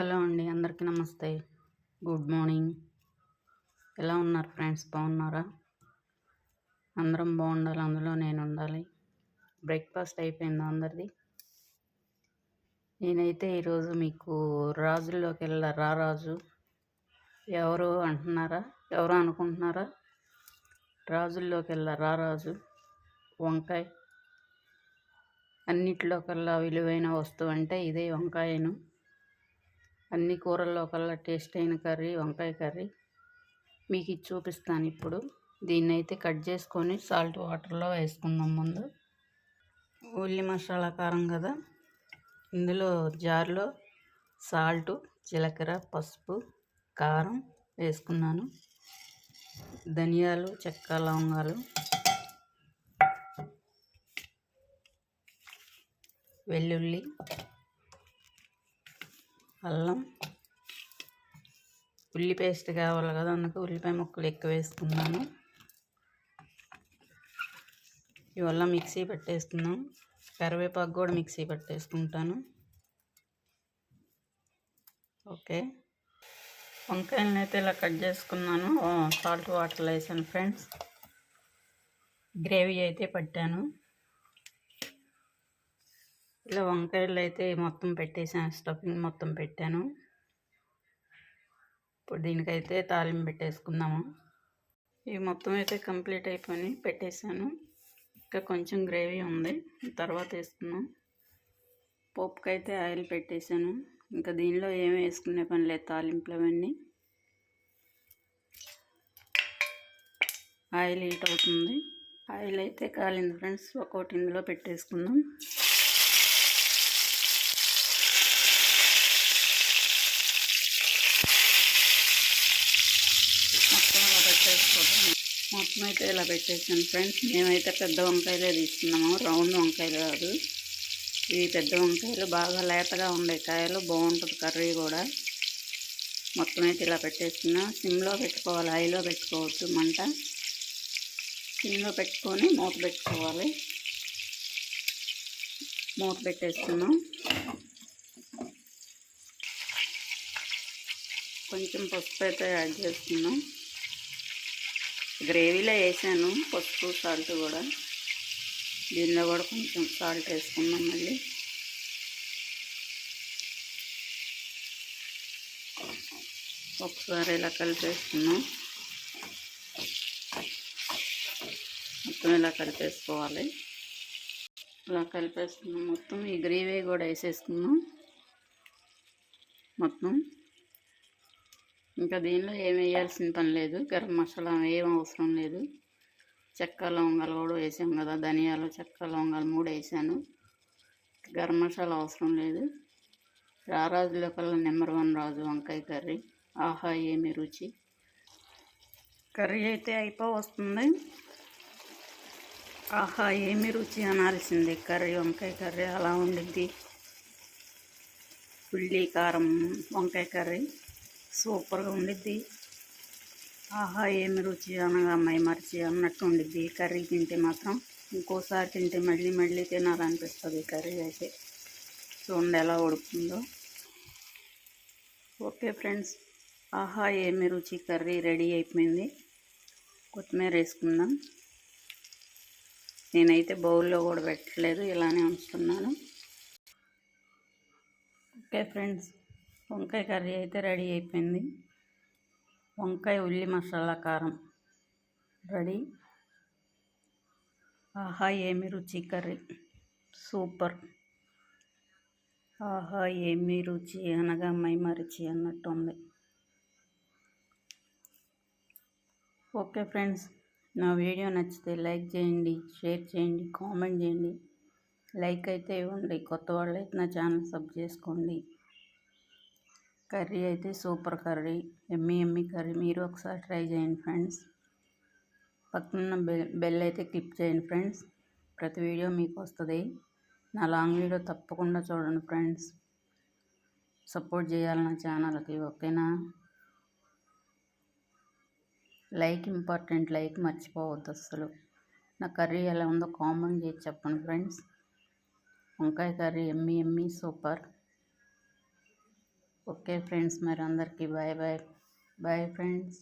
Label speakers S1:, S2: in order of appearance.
S1: Hello అండి అందరికీ నమస్తే. Good morning. ఎలా ఉన్నారు ఫ్రెండ్స్? బాగున్నారా? అందరం బాగుండాలి అందులో నేను ఉండాలి. బ్రేక్ఫాస్ట్ అయిపోయిందా అందరిది? నేనైతే ఈరోజు మీకు రాజుల్లోకి వెళ్ళా. రా రాజు. ఎవరు అంటున్నారా? ఎవరు అనుకుంటున్నారా? రాజుల్లోకి వెళ్ళా. రా రాజు. వంకాయ. అన్నిట్లో కల్లా విలువైన వస్తువు అంటే ఇదే వంకాయను. అన్ని కూరల్లో కల్లా టేస్ట్ అయిన కర్రీ వంకాయ కర్రీ మీకు ఇది చూపిస్తాను ఇప్పుడు. దీన్ని అయితే కట్ చేసుకొని సాల్ట్ వాటర్లో వేసుకుందాం ముందు. ఉల్లి మసాలా కారం కదా. ఇందులో జార్లో సాల్టు జీలకర్ర పసుపు కారం వేసుకున్నాను. ధనియాలు చెక్క లవంగాలు వెల్లుల్లి అల్లం. ఉల్లి పేస్ట్ కావాలి కదా అందుకు ఉల్లిపాయ ముక్కలు ఎక్కువ వేసుకున్నాను. ఇవల్ల మిక్సీ పెట్టేస్తున్నాం. కరివేపాకు కూడా మిక్సీ పెట్టేసుకుంటాను. ఓకే. వంకాయలను అయితే ఇలా కట్ చేసుకున్నాను. సాల్ట్ వాటర్లో వేసాను ఫ్రెండ్స్. గ్రేవీ అయితే పట్టాను. ఇలా వంకాయలు అయితే మొత్తం పెట్టేసాను స్టఫింగ్ మొత్తం పెట్టాను. ఇప్పుడు దీనికైతే తాలింపు పెట్టేసుకుందాము. ఇవి మొత్తం అయితే కంప్లీట్ అయిపోయి పెట్టేశాను. ఇంకా కొంచెం గ్రేవీ ఉంది. తర్వాత వేసుకున్నాం పోపుకైతే ఆయిల్ పెట్టేశాను. ఇంకా దీనిలో ఏమి వేసుకునే పని లేదు తాలింపులు అవన్నీ. ఆయిల్ హీట్ అవుతుంది. ఆయిల్ అయితే కాలింది ఫ్రెండ్స్. ఒకటి ఇందులో పెట్టేసుకుందాం. మొత్తం అయితే ఇలా పెట్టేసాను ఫ్రెండ్స్. మేమైతే పెద్ద వంకాయలే తీసుకున్నాము. రౌండ్ వంకాయలు కాదు. ఇవి పెద్ద వంకాయలు. బాగా లేతగా ఉండే కాయలు. బాగుంటుంది కర్రీ కూడా. మొత్తం అయితే ఇలా పెట్టేస్తున్నా. సిమ్లో పెట్టుకోవాలి. హైలో పెట్టుకోవచ్చు మంట. సిమ్లో పెట్టుకొని మూత పెట్టుకోవాలి. మూత పెట్టేస్తున్నాం. కొంచెం పసుపు అయితే యాడ్ చేస్తున్నాం. గ్రేవీలో వేసాను పసుపు సాల్ట్ కూడా. దీనిలో కూడా కొంచెం సాల్ట్ వేసుకున్నాం మళ్ళీ. ఒకసారి ఇలా కలిపేసుకున్నాం. మొత్తం ఇలా కలిపేసుకోవాలి. ఇలా కలిపేసుకున్నాం. మొత్తం ఈ గ్రేవీ కూడా వేసేసుకున్నాం. మొత్తం ఇంకా దీనిలో ఏం వేయాల్సిన పని లేదు. గరం మసాలా ఏం అవసరం లేదు. చెక్క లవంగాలు కూడా వేసాం కదా ధనియాలు చెక్క లవంగాలు మూడు వేసాను. గరం మసాలా అవసరం లేదు. రారాజులో కల్లా నెంబర్ వన్ రాజు వంకాయ కర్రీ. ఆహా ఏమి రుచి. కర్రీ అయితే అయిపో వస్తుంది ఆహా ఏమి రుచి అనాల్సింది. కర్రీ వంకాయ కర్రీ అలా ఉండిద్ది. ఉల్లి కారం వంకాయ కర్రీ. సూపర్గా ఉండిద్ది. ఆహా ఏమి రుచి అనగా అమ్మాయి మరిచి అన్నట్టు ఉండిద్ది. కర్రీ తింటే మాత్రం ఇంకోసారి తింటే మళ్ళీ మళ్ళీ తినాలనిపిస్తుంది కర్రీ అయితే. చూడండి ఎలా ఉడుకుతుందో. ఓకే ఫ్రెండ్స్ ఆహా ఏమి రుచి కర్రీ రెడీ అయిపోయింది. కొత్తిమీర వేసుకుందాం. నేనైతే బౌల్లో కూడా పెట్టలేదు ఇలానే ఉంచుతున్నాను. ఓకే ఫ్రెండ్స్ వంకాయ కర్రీ అయితే రెడీ అయిపోయింది. వంకాయ ఉల్లి మసాలా కారం రెడీ. ఆహా ఏమి రుచి కర్రీ. సూపర్. ఆహా ఏమి రుచి అనగా మైమరిచి అన్నట్టు ఉంది. ఓకే ఫ్రెండ్స్ నా వీడియో నచ్చితే లైక్ చేయండి షేర్ చేయండి కామెంట్ చేయండి. లైక్ అయితే ఇవ్వండి. కొత్త వాళ్ళు అయితే నా ఛానల్ సబ్ చేసుకోండి. కర్రీ అయితే సూపర్ కర్రీ. ఎమ్మి ఎమ్మి కర్రీ. మీరు ఒకసారి ట్రై చేయండి ఫ్రెండ్స్. పక్కన బెల్ బెల్ అయితే క్లిక్ చేయండి ఫ్రెండ్స్. ప్రతి వీడియో మీకు వస్తుంది. నా లాంగ్ వీడియో తప్పకుండా చూడండి ఫ్రెండ్స్. సపోర్ట్ చేయాలి నా ఛానల్కి ఓకేనా? లైక్ ఇంపార్టెంట్ లైక్ మర్చిపోవద్దు అసలు నా కర్రీ ఎలా ఉందో కామెంట్ చేసి చెప్పండి ఫ్రెండ్స్. వంకాయ కర్రీ ఎమ్మి ఎమ్మి సూపర్. ఓకే ఫ్రెండ్స్ మరి అందరికీ బాయ్ బాయ్ బాయ్ ఫ్రెండ్స్